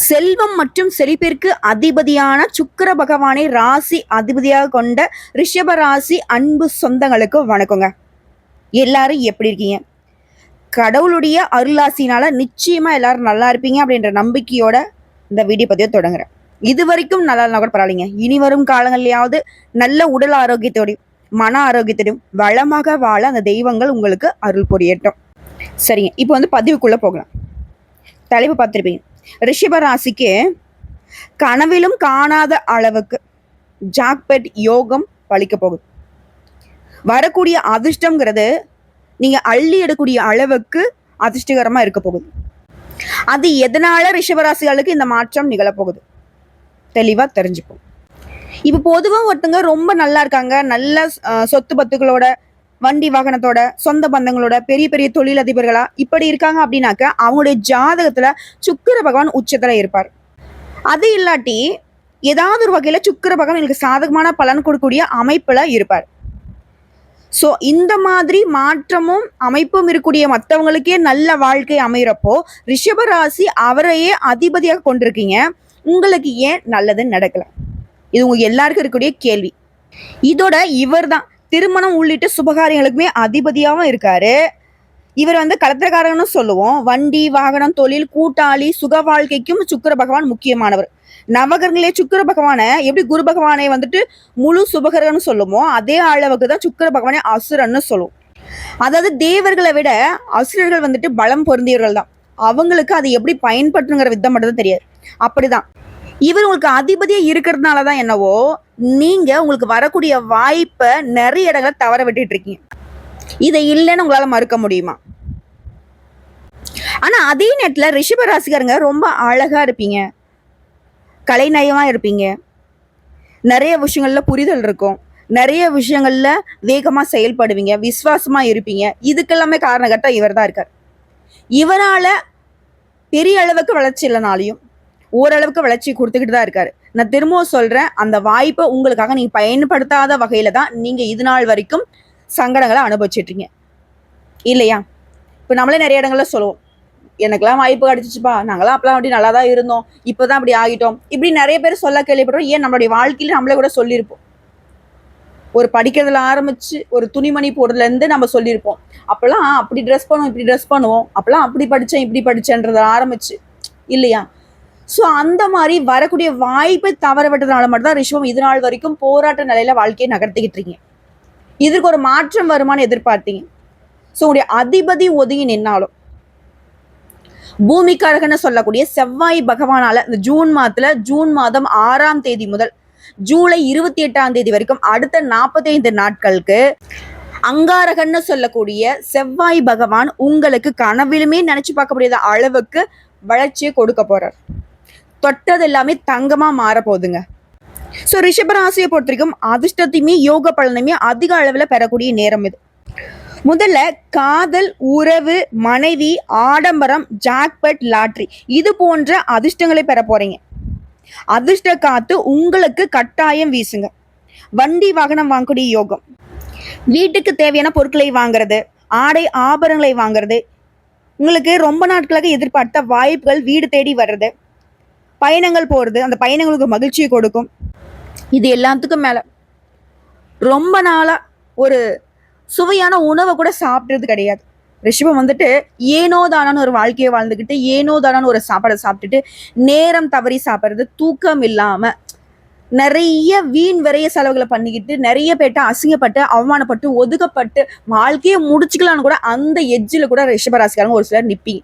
செல்வம் மற்றும் செழிப்பிற்கு அதிபதியான சுக்கிர பகவானை ராசி அதிபதியாக கொண்ட ரிஷப ராசி அன்பு சொந்தங்களுக்கு வணக்கங்க. எல்லாரும் எப்படி இருக்கீங்க? கடவுளுடைய அருளாசினால நிச்சயமா எல்லாரும் நல்லா இருப்பீங்க அப்படின்ற நம்பிக்கையோட இந்த வீடியோ பதிவை தொடங்குறேன். இது வரைக்கும் நல்லா இருந்தா கூட பரவாயில்லைங்க. இனி வரும் காலங்கள்லயாவது நல்ல உடல் ஆரோக்கியத்தோடையும் மன ஆரோக்கியத்தோடையும் வளமாக வாழ அந்த தெய்வங்கள் உங்களுக்கு அருள் புரியட்டும். சரிங்க. இப்போ வந்து பதிவுக்குள்ள போகலாம். தலைப்பு பார்த்துருப்பீங்க. ரிஷபராசிக்கு கனவிலும் காணாத அளவுக்கு ஜாக்பெட் யோகம் பழிக்க போகுது. வரக்கூடிய அதிர்ஷ்டங்கிறது நீங்க அள்ளி எடுக்கூடிய அளவுக்கு அதிர்ஷ்டகரமா இருக்க போகுது. அது எதனால ரிஷபராசிகளுக்கு இந்த மாற்றம் நிகழப்போகுது? தெளிவா தெரிஞ்சுப்போம். இப்ப பொதுவா ஒருத்தங்க ரொம்ப நல்லா இருக்காங்க நல்ல சொத்து பத்துகளோட வண்டி வாகனத்தோட சொந்த பந்தங்களோட பெரிய பெரிய தொழிலதிபர்களா இப்படி இருக்காங்க அப்படின்னாக்க அவங்களுடைய ஜாதகத்துல சுக்கிர பகவான் உச்சத்துல இருப்பார். அது இல்லாட்டி ஏதாவது ஒரு வகையில சுக்கிர பகவான் எனக்கு சாதகமான பலன் கொடுக்கக்கூடிய அமைப்புல இருப்பார். ஸோ இந்த மாதிரி மாற்றமும் அமைப்பும் இருக்கக்கூடிய மற்றவங்களுக்கே நல்ல வாழ்க்கை அமைகிறப்போ ரிஷபராசி அவரையே அதிபதியாக கொண்டிருக்கீங்க. உங்களுக்கு ஏன் நல்லதுன்னு நடக்கல? இது உங்க எல்லாருக்கும் இருக்கக்கூடிய கேள்வி. இதோட இவர்தான். திருமணம் உள்ளிட்ட சுபகாரியங்களுக்குமே அதிபதியாகவும் இருக்காரு. இவர் வந்து கலத்திரக்காரர்னு சொல்லுவோம். வண்டி வாகனம் தொழில் கூட்டாளி சுக வாழ்க்கைக்கும் சுக்கிர பகவான் முக்கியமானவர். நவகரங்களே சுக்கிர பகவானை எப்படி குரு பகவானை வந்துட்டு முழு சுபகரன்னு சொல்லுமோ அதே அளவுக்கு தான் சுக்கிர பகவானை அசுரன்னு சொல்லுவோம். அதாவது தேவர்களை விட அசுரர்கள் வந்துட்டு பலம் பொருந்தியவர்கள் தான் அவங்களுக்கு அது எப்படி பயன்படுத்துங்கிற விதம் மட்டும் தான் தெரியாது. அப்படிதான். இவர் உங்களுக்கு அதிபதியா இருக்கிறதுனால தான் என்னவோ நீங்க உங்களுக்கு வரக்கூடிய வாய்ப்பை நிறைய இடங்களை தவற விட்டுட்டு இருக்கீங்க. இதை இல்லைன்னு உங்களால மறுக்க முடியுமா? ஆனா அதே நேரத்துல ரிஷப ராசிக்காரங்க ரொம்ப அழகா இருப்பீங்க. கலைநயமா இருப்பீங்க. நிறைய விஷயங்கள்ல புரிதல் இருக்கும். நிறைய விஷயங்கள்ல வேகமா செயல்படுவீங்க விசுவாசமா இருப்பீங்க. இதுக்கெல்லாமே காரணகர்த்தா இவர் தான் இருக்கார். இவரால பெரிய அளவுக்கு வளர்ச்சி இல்லைனாலையும் ஓரளவுக்கு வளர்ச்சி கொடுத்துக்கிட்டு தான் இருக்காரு. நான் திரும்பவும் சொல்றேன் அந்த வாய்ப்பை உங்களுக்காக நீங்க பயன்படுத்தாத வகையில தான் நீங்க இது நாள் வரைக்கும் சங்கடங்களை அனுபவிச்சிட்ருங்க இல்லையா? இப்போ நம்மளே நிறைய இடங்கள்ல சொல்லுவோம் எனக்கெல்லாம் வாய்ப்பு கிடைச்சிச்சுப்பா நாங்களாம் அப்பலாம் அப்படி நல்லா தான் இருந்தோம் இப்போதான் அப்படி ஆகிட்டோம். இப்படி நிறைய பேர் சொல்ல கேள்விப்படுறோம் ஏன் நம்மளுடைய வாழ்க்கையில நம்மளே கூட சொல்லியிருப்போம். ஒரு படிக்கிறதுல ஆரம்பிச்சு ஒரு துணிமணி போடுறதுலேருந்து நம்ம சொல்லியிருப்போம். அப்போல்லாம் அப்படி ட்ரெஸ் பண்ணுவோம் இப்படி ட்ரெஸ் பண்ணுவோம் அப்போல்லாம் அப்படி படித்தேன் இப்படி படிச்சேன்றத ஆரம்பிச்சு. இல்லையா? ஸோ அந்த மாதிரி வரக்கூடிய வாய்ப்பை தவற விட்டதுனால மட்டும்தான் ரிஷபம் இது நாள் வரைக்கும் போராட்ட நிலையில வாழ்க்கையை நகர்த்திக்கிட்டு இருக்கீங்க. இதற்கு ஒரு மாற்றம் வருமானு எதிர்பார்த்தீங்க. ஸோ உங்களுடைய அதிபதி ஒதுங்கி நின்னாலும் பூமிக்காரகன்னு சொல்லக்கூடிய செவ்வாய் பகவானால இந்த ஜூன் மாதத்துல ஜூன் மாதம் ஆறாம் தேதி முதல் ஜூலை இருபத்தி எட்டாம் தேதி வரைக்கும் அடுத்த நாற்பத்தைந்து நாட்களுக்கு அங்காரகன்னு சொல்லக்கூடிய செவ்வாய் பகவான் உங்களுக்கு கனவிலுமே நினைச்சு பார்க்க முடியாத அளவுக்கு வளர்ச்சியை கொடுக்க போறார். தொட்டது எல்லாமே தங்கமா மாற போகுதுங்க ஸோ ரிஷபராசியை பொறுத்த வரைக்கும் அதிர்ஷ்டத்தையுமே யோக பலனையுமே அதிக அளவில் பெறக்கூடிய நேரம் இது. முதல்ல காதல் உறவு மனைவி ஆடம்பரம் ஜாக்பட் லாட்ரி இது போன்ற அதிர்ஷ்டங்களை பெற போறீங்க. அதிர்ஷ்ட காத்து உங்களுக்கு கட்டாயம் வீசுங்க. வண்டி வாகனம் வாங்கக்கூடிய யோகம். வீட்டுக்கு தேவையான பொருட்களை வாங்குறது ஆடை ஆபரணங்களை வாங்குறது உங்களுக்கு ரொம்ப நாட்களாக எதிர்பார்த்த வாய்ப்புகள் வீடு தேடி வர்றது. பயணங்கள் போகிறது அந்த பயணங்களுக்கு மகிழ்ச்சியை கொடுக்கும். இது எல்லாத்துக்கும் மேலே ரொம்ப நாளாக ஒரு சுவையான உணவை கூட சாப்பிட்றது கிடையாது. ரிஷபம் வந்துட்டு ஏனோ தானான்னு ஒரு வாழ்க்கையை வாழ்ந்துக்கிட்டு ஏனோ தானான்னு ஒரு சாப்பாடை சாப்பிட்டுட்டு நேரம் தவறி சாப்பிட்றது தூக்கம் இல்லாமல் நிறைய வீண் விரைய செலவுகளை பண்ணிக்கிட்டு நிறைய பேர்ட்ட அசிங்கப்பட்டு அவமானப்பட்டு ஒதுக்கப்பட்டு வாழ்க்கையை முடிச்சுக்கலான்னு கூட அந்த எஜ்ஜில் கூட ரிஷபராசிக்காரங்க ஒரு சிலர் நிற்பீங்க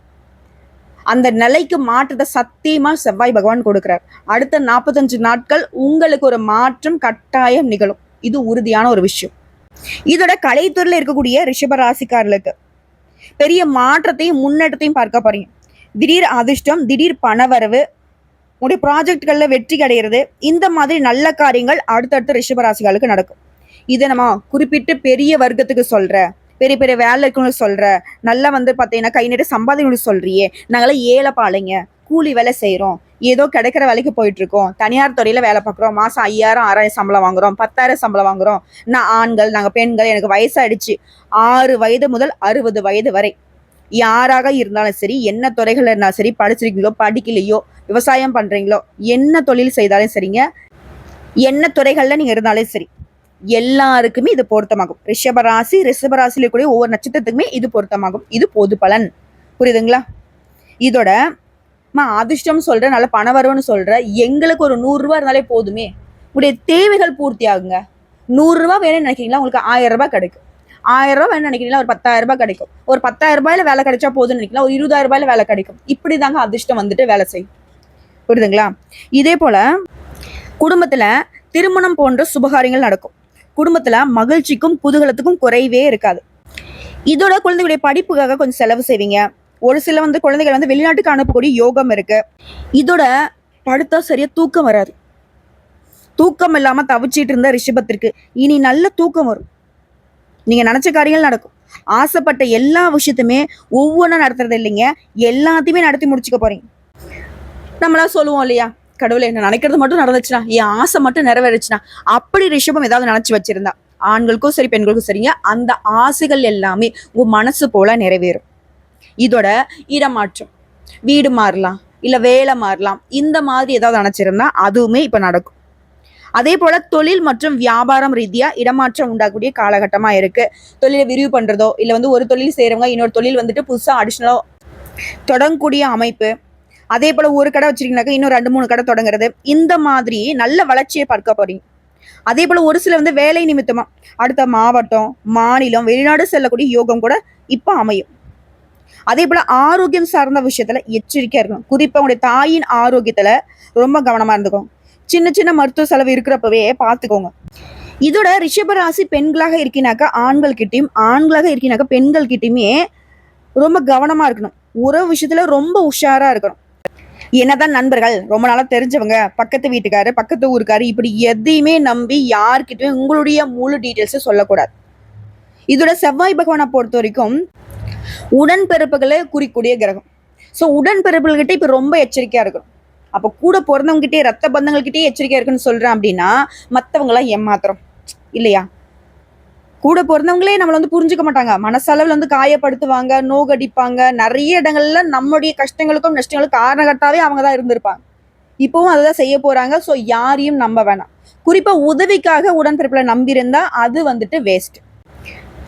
அந்த நிலைக்கு மாற்றத்தை சத்தியமா செவ்வாய் பகவான் கொடுக்கிறார். அடுத்த நாற்பத்தஞ்சு நாட்கள் உங்களுக்கு ஒரு மாற்றம் கட்டாயம் நிகழும். இது உறுதியான ஒரு விஷயம். இதோட கலைத்துறையில் இருக்கக்கூடிய ரிஷப ராசிக்காரர்களுக்கு பெரிய மாற்றத்தையும் முன்னேற்றத்தையும் பார்க்க போறீங்க. திடீர் அதிர்ஷ்டம் திடீர் பணவரவு உங்களுடைய ப்ராஜெக்ட்களில் வெற்றி அடைகிறது இந்த மாதிரி நல்ல காரியங்கள் அடுத்தடுத்த ரிஷபராசிகளுக்கு நடக்கும். இதை நம்ம குறிப்பிட்டு பெரிய வர்க்கத்துக்கு சொல்கிறேன் பெரிய பெரிய வேலை இருக்கணும்னு சொல்ற. நல்லா வந்து பார்த்தீங்கன்னா கை நீட்டு சம்பாதிக்கணும்னு சொல்றியே. நாங்களாம் ஏழை பாலைங்க. கூலி வேலை செய்கிறோம் ஏதோ கிடைக்கிற வேலைக்கு போயிட்டு இருக்கோம். தனியார் துறையில வேலை பார்க்குறோம். மாசம் ஐயாயிரம் ஆறாயிரம் சம்பளம் வாங்குறோம். பத்தாயிரம் சம்பளம் வாங்குறோம். நான் ஆண்கள் நாங்கள் பெண்கள் எனக்கு வயசாயிடுச்சு. ஆறு வயது முதல் அறுபது வயது வரை. யாராக இருந்தாலும் சரி என்ன துறைகள் இருந்தாலும் சரி படிச்சிருக்கீங்களோ படிக்கலையோ விவசாயம் பண்றீங்களோ என்ன தொழில் செய்தாலும் சரிங்க என்ன துறைகளில் நீங்கள் இருந்தாலும் சரி எல்லாருக்குமே இது பொருத்தமாகும். ரிஷபராசி ரிஷபராசியில் இருக்கக்கூடிய ஒவ்வொரு நட்சத்திரத்துக்குமே இது பொருத்தமாகும். இது பொது பலன். புரியுதுங்களா? இதோட மா அதிர்ஷ்டம் சொல்ற நல்ல பண வரவுன்னு சொல்ற எங்களுக்கு ஒரு நூறு ரூபாய் இருந்தாலே போதுமே. உங்களுடைய தேவைகள் பூர்த்தி ஆகுங்க நூறுரூவா வேணும்னு நினைக்கிறீங்களா? உங்களுக்கு ஆயிரம் ரூபாய் கிடைக்கும். ஆயிரம் ரூபாய் வேணும்னு நினைக்கிறீங்களா? ஒரு பத்தாயிரம் ரூபாய் கிடைக்கும். ஒரு பத்தாயிரம் ரூபாயில வேலை கிடைச்சா போதும்னு நினைக்கலாம் ஒரு இருபதாயிரம் ரூபாயில வேலை கிடைக்கும். இப்படி தாங்க அதிர்ஷ்டம் வந்துட்டு வேலை செய்யும். புரியுதுங்களா? இதே போல குடும்பத்துல திருமணம் போன்ற சுபகாரியங்கள் நடக்கும். குடும்பத்துல மகிழ்ச்சிக்கும் குதூகலத்துக்கும் குறைவே இருக்காது. இதோட குழந்தைகளுடைய படிப்புக்காக கொஞ்சம் செலவு செய்வீங்க. ஒரு சில வந்து குழந்தைகள் வந்து வெளிநாட்டுக்கு அனுப்பக்கூடிய யோகம் இருக்கு. இதோட படுத்தா சரியா தூக்கம் வராது. தூக்கம் இல்லாம தவிச்சிட்டு இருந்த ரிஷபத்திற்கு இனி நல்ல தூக்கம் வரும். நீங்க நினைச்ச காரியங்கள் நடக்கும். ஆசைப்பட்ட எல்லா விஷயத்தையுமே ஒவ்வொன்றா நடத்துறது இல்லைங்க. எல்லாத்தையுமே நடத்தி முடிச்சுக்க போறீங்க. நம்மளா சொல்லுவோம் இல்லையா? கடவுளை என்ன நினைக்கிறது மட்டும் நடந்துச்சுன்னா என் ஆசை மட்டும் நிறைவேறுச்சுன்னா அப்படி ரிஷபம் ஏதாவது நினைச்சு வச்சிருந்தா ஆண்களுக்கும் சரி பெண்களுக்கும் சரிங்க அந்த ஆசைகள் எல்லாமே உங்க மனசு போல நிறைவேறும். இதோட இடமாற்றம். வீடு மாறலாம் இல்ல வேலை மாறலாம் இந்த மாதிரி ஏதாவது நினைச்சிருந்தா அதுவுமே இப்ப நடக்கும். அதே போல தொழில் மற்றும் வியாபாரம் ரீதியா இடமாற்றம் உண்டாகக்கூடிய காலகட்டமா இருக்கு. தொழிலை விரிவு பண்றதோ இல்ல வந்து ஒரு தொழில் செய்யறவங்க இன்னொரு தொழில் வந்துட்டு புதுசா அடிஷ்னலா தொடங்கக்கூடிய அமைப்பு அதே போல ஒரு கடை வச்சிருக்கீங்கனாக்கா இன்னும் ரெண்டு மூணு கடை தொடங்குறது. இந்த மாதிரி நல்ல வளர்ச்சியை பார்க்க போறீங்க. அதே போல ஒரு சில வந்து வேலை நிமித்தமா அடுத்த மாவட்டம் மாநிலம் வெளிநாடு செல்லக்கூடிய யோகம் கூட இப்ப அமையும். அதே போல ஆரோக்கியம் சார்ந்த விஷயத்துல எச்சரிக்கையா இருக்கணும். குறிப்பா உங்களுடைய தாயின் ஆரோக்கியத்துல ரொம்ப கவனமா இருந்துக்கோங்க. சின்ன சின்ன மருத்துவ செலவு இருக்கிறப்பவே பார்த்துக்கோங்க இதோட ரிஷபராசி பெண்களாக இருக்கீனாக்கா ஆண்கள் கிட்டையும் ஆண்களாக இருக்கினாக்கா பெண்கள் கிட்டையுமே ரொம்ப கவனமா இருக்கணும். உறவு விஷயத்துல ரொம்ப உஷாரா இருக்கணும். என்னதான் நண்பர்கள் ரொம்ப நாளா தெரிஞ்சவங்க பக்கத்து வீட்டுக்காரு பக்கத்து ஊருக்காரு இப்படி எதையுமே நம்பி யார்கிட்டயும் உங்களுடைய முழு டீட்டெயில்ஸும் சொல்லக்கூடாது. இதோட செவ்வாய் பகவானை பொறுத்த வரைக்கும் உடன்பிறப்புகளை குறிக்கூடிய கிரகம். ஸோ உடன்பிறப்புகள்கிட்ட இப்போ ரொம்ப எச்சரிக்கையா இருக்கணும். அப்போ கூட பிறந்தவங்ககிட்டே ரத்த பந்தங்கள்கிட்டயே எச்சரிக்கையா இருக்குன்னு சொல்றேன் அப்படின்னா மற்றவங்களாம் ஏமாத்திரம் இல்லையா? கூட பிறந்தவங்களே நம்மளை வந்து புரிஞ்சுக்க மாட்டாங்க. மனசளவில் வந்து காயப்படுத்துவாங்க நோகடிப்பாங்க. நிறைய இடங்கள்ல நம்முடைய கஷ்டங்களுக்கும் நஷ்டங்களுக்கும் காரணகர்த்தாவே அவங்க தான் இருந்திருப்பாங்க. இப்பவும் அதை தான் செய்ய போறாங்க. ஸோ யாரையும் நம்ப வேணாம். குறிப்பா உதவிக்காக உடன்பிறப்புல நம்பியிருந்தா அது வந்துட்டு வேஸ்ட்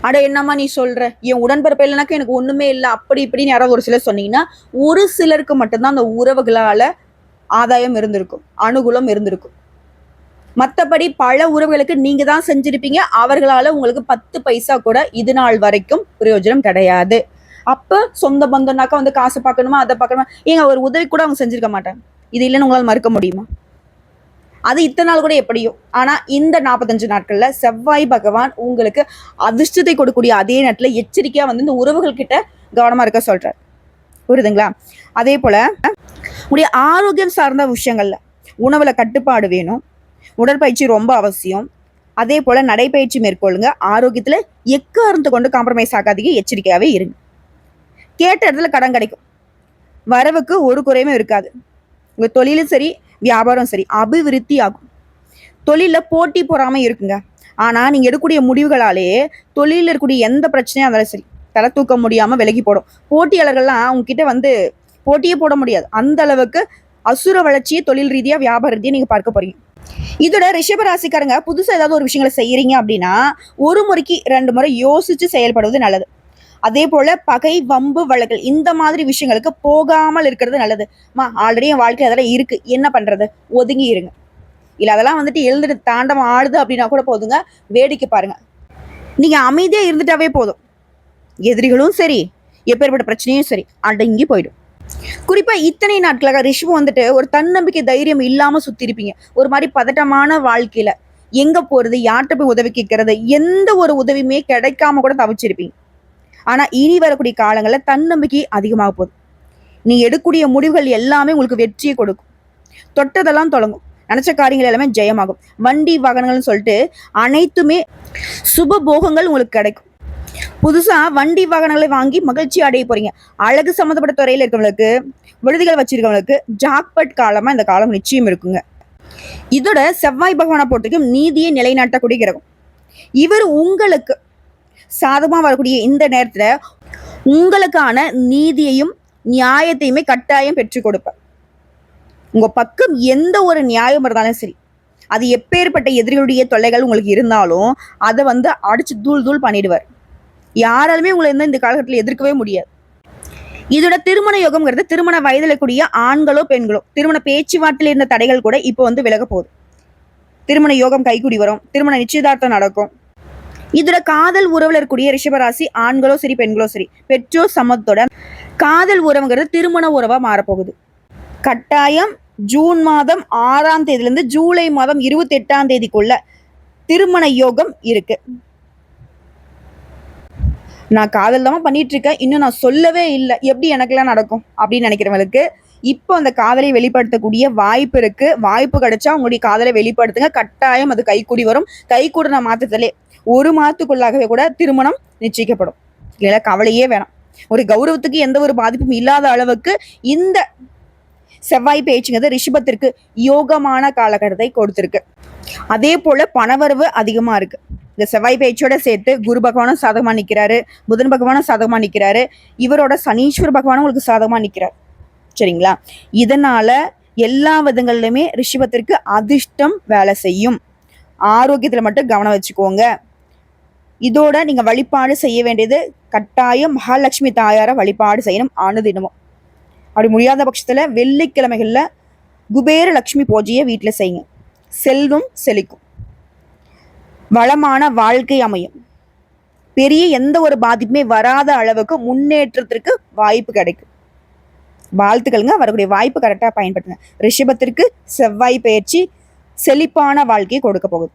அட என்னம்மா நீ சொல்ற? என் உடன்பிறப்பு இல்லைனாக்கா எனக்கு ஒண்ணுமே இல்லை. அப்படி இப்படின்னு யாராவது ஒரு சிலர் சொன்னீங்கன்னா ஒரு சிலருக்கு மட்டும்தான் அந்த உறவுகளால ஆதாயம் இருந்திருக்கும். அனுகூலம் இருந்திருக்கும். மற்றபடி பல உறவுகளுக்கு நீங்க தான் செஞ்சிருப்பீங்க. அவர்களால உங்களுக்கு பத்து பைசா கூட இது நாள் வரைக்கும் பிரயோஜனம் கிடையாது. அப்ப சொந்த பந்தம்னாக்கா வந்து காசு பார்க்கணுமா அதை பார்க்கணுமா? ஏங்க ஒரு உதவி கூட அவங்க செஞ்சிருக்க மாட்டாங்க. இது இல்லைன்னு உங்களால் மறுக்க முடியுமா? அது இத்தனை நாள் கூட எப்படியோ ஆனா இந்த நாற்பத்தஞ்சு நாட்கள்ல செவ்வாய் பகவான் உங்களுக்கு அதிர்ஷ்டத்தை கொடுக்கக்கூடிய அதே நேரத்துல எச்சரிக்கையா வந்து இந்த உறவுகள் கிட்ட கவனமா இருக்க சொல்றார். புரியுதுங்களா? அதே போல உடைய ஆரோக்கியம் சார்ந்த விஷயங்கள்ல உணவுல கட்டுப்பாடு வேணும். உடற்பயிற்சி ரொம்ப அவசியம். அதே போல் நடைப்பயிற்சி மேற்கொள்ளுங்க. ஆரோக்கியத்தில் எக்காரணத்தை கொண்டு காம்ப்ரமைஸ் ஆகாதீங்க. எச்சரிக்கையாகவே இருங்க. கேட்ட இடத்துல கடன் கிடைக்கும். வரவுக்கு ஒரு குறையும் இருக்காது. உங்கள் தொழிலும் சரி வியாபாரம் சரி அபிவிருத்தி ஆகும். தொழிலில் போட்டி போகாமல் இருக்குங்க. ஆனால் நீங்கள் எடுக்கக்கூடிய முடிவுகளாலே தொழிலில் இருக்கக்கூடிய எந்த பிரச்சனையும் இருந்தாலும் சரி தலை தூக்க முடியாமல் விலகி போடும். போட்டியாளர்கள்லாம் உங்ககிட்ட வந்து போட்டியே போட முடியாது. அந்த அளவுக்கு அசுர வளர்ச்சியை தொழில் ரீதியாக வியாபார ரீதியாக நீங்கள் பார்க்க போகிறீங்க இதோட ரிஷப ராசிக்காரங்க ஏதாவது ஒரு விஷயங்களை செய்கிறீங்க அப்படின்னா ஒரு முறைக்கு ரெண்டு முறை யோசிச்சு செயல்படுவது நல்லது. அதே போல பகை வம்பு வழக்கல் இந்த மாதிரி விஷயங்களுக்கு போகாமல் இருக்கிறது நல்லது. மா ஆல்ரெடி என் வாழ்க்கை அதெல்லாம் இருக்கு. என்ன பண்றது? ஒதுங்கி இருங்க. இல்லை அதெல்லாம் வந்துட்டு எழுந்துட்டு தாண்டம் ஆடுது அப்படின்னா கூட போதுங்க. வேடிக்கை பாருங்க. நீங்க அமைதியாக இருந்துட்டாவே போதும். எதிரிகளும் சரி எப்பேற்பட்ட பிரச்சனையும் சரி அடங்கி போயிடும். குறிப்பா இத்தனை நாட்களாக ரிஷபம் வந்துட்டு ஒரு தன்னம்பிக்கை தைரியம் இல்லாம சுத்தி இருப்பீங்க ஒரு மாதிரி பதட்டமான வாழ்க்கையில எங்க போறது யார்கிட்ட போய் உதவி கேட்கறது எந்த ஒரு உதவியுமே கிடைக்காம கூட தவிச்சிருப்பீங்க. ஆனா இனி வரக்கூடிய காலங்களில் தன்னம்பிக்கை அதிகமாக போகுது. நீ எடுக்கக்கூடிய முடிவுகள் எல்லாமே உங்களுக்கு வெற்றியை கொடுக்கும். தொட்டதெல்லாம் தொடங்கும். நினைச்ச காரியங்கள் எல்லாமே ஜெயமாகும். வண்டி வாகனங்கள்னு சொல்லிட்டு அனைத்துமே சுப போகங்கள் உங்களுக்கு கிடைக்கும். புதுசா வண்டி வாகனங்களை வாங்கி மகிழ்ச்சி அடைய போறீங்க. அழகு சம்மந்தப்பட்ட துறையில இருக்கவங்களுக்கு விடுதிகள் வச்சிருக்கவங்களுக்கு ஜாக்பட் காலமா இந்த காலம் நிச்சயம் இருக்குங்க. இதோட செவ்வாய் பகவானை பொறுத்தவரைக்கும் நீதியை நிலைநாட்டக்கூடிய கிரகம். இவர் உங்களுக்கு சாதமாக வரக்கூடிய இந்த நேரத்தில் உங்களுக்கான நீதியையும் நியாயத்தையுமே கட்டாயம் பெற்றுக் கொடுப்பார். உங்க பக்கம் எந்த ஒரு நியாயம் இருந்தாலும் சரி அது எப்பேற்பட்ட எதிரிகளுடைய தொல்லைகள் உங்களுக்கு இருந்தாலும் அதை வந்து அடிச்சு தூள் தூள் பண்ணிடுவார். யாராலுமே உங்களை இருந்தால் இந்த காலகட்டத்தில் எதிர்க்கவே முடியாது. இதோட திருமண யோகம்ங்கிறது திருமண வயதில் கூடிய ஆண்களோ பெண்களோ திருமண பேச்சுவார்த்தையில் இருந்த தடைகள் கூட இப்போ வந்து விலக போகுது. திருமண யோகம் கைக்குடி வரும் திருமண நிச்சயதார்த்தம் நடக்கும். இதோட காதல் உறவுல இருக்கக்கூடிய ரிஷபராசி ஆண்களோ சரி பெண்களோ சரி பெற்றோர் சமத்தோட காதல் உறவுங்கிறது திருமண உறவா மாறப்போகுது. கட்டாயம் ஜூன் மாதம் ஆறாம் தேதியிலிருந்து ஜூலை மாதம் இருபத்தி எட்டாம் தேதிக்குள்ள திருமண யோகம் இருக்கு. நான் காதல் தான் பண்ணிட்டு இருக்கேன் இன்னும் நான் சொல்லவே இல்லை. எப்படி எனக்கெல்லாம் நடக்கும்? அப்படின்னு நினைக்கிறவங்களுக்கு இப்போ அந்த காதலை வெளிப்படுத்தக்கூடிய வாய்ப்பு இருக்கு. வாய்ப்பு கிடைச்சா உங்களுடைய காதலை வெளிப்படுத்துங்க. கட்டாயம் அது கைக்கூடி வரும். கைக்கூடின மாற்றத்திலே ஒரு மாதத்துக்குள்ளாகவே கூட திருமணம் நிச்சயிக்கப்படும். இல்லை கவலையே வேணாம். ஒரு கௌரவத்துக்கு எந்த ஒரு பாதிப்பும் இல்லாத அளவுக்கு இந்த செவ்வாய் பேச்சுங்கிறது ரிஷபத்திற்கு யோகமான காலகட்டத்தை கொடுத்துருக்கு. அதே போல பணவரவு அதிகமா இருக்கு. இந்த செவ்வாய் பேச்சோட சேர்த்து குரு பகவானும் சாதகமா நிற்கிறாரு புதன் பகவானும் சாதகமா நிற்கிறாரு இவரோட சனீஸ்வர் பகவானும் உங்களுக்கு சாதகமா நிற்கிறார் சரிங்களா? இதனால எல்லா விதங்கள்லையுமே ரிஷபத்திற்கு அதிர்ஷ்டம் வேலை செய்யும். ஆரோக்கியத்துல மட்டும் கவனம் வச்சுக்கோங்க. இதோட நீங்க வழிபாடு செய்ய வேண்டியது கட்டாயம் மகாலட்சுமி தாயார வழிபாடு செய்யணும் அனுதினமும் அப்படி முடியாத பட்சத்துல வெள்ளிக்கிழமைகள்ல குபேர லட்சுமி பூஜையை வீட்டில் செய்யுங்க. செல்வம் செழிக்கும். வளமான வாழ்க்கை அமையும். பெரிய எந்த ஒரு பாதிப்புமே வராத அளவுக்கு முன்னேற்றத்திற்கு வாய்ப்பு கிடைக்கும். வாழ்த்துக்கள்ங்க. வரக்கூடிய வாய்ப்பு கரெக்டாக பயன்படுத்துங்க. ரிஷபத்திற்கு செவ்வாய் பயிற்சி செழிப்பான வாழ்க்கையை கொடுக்க போகுது.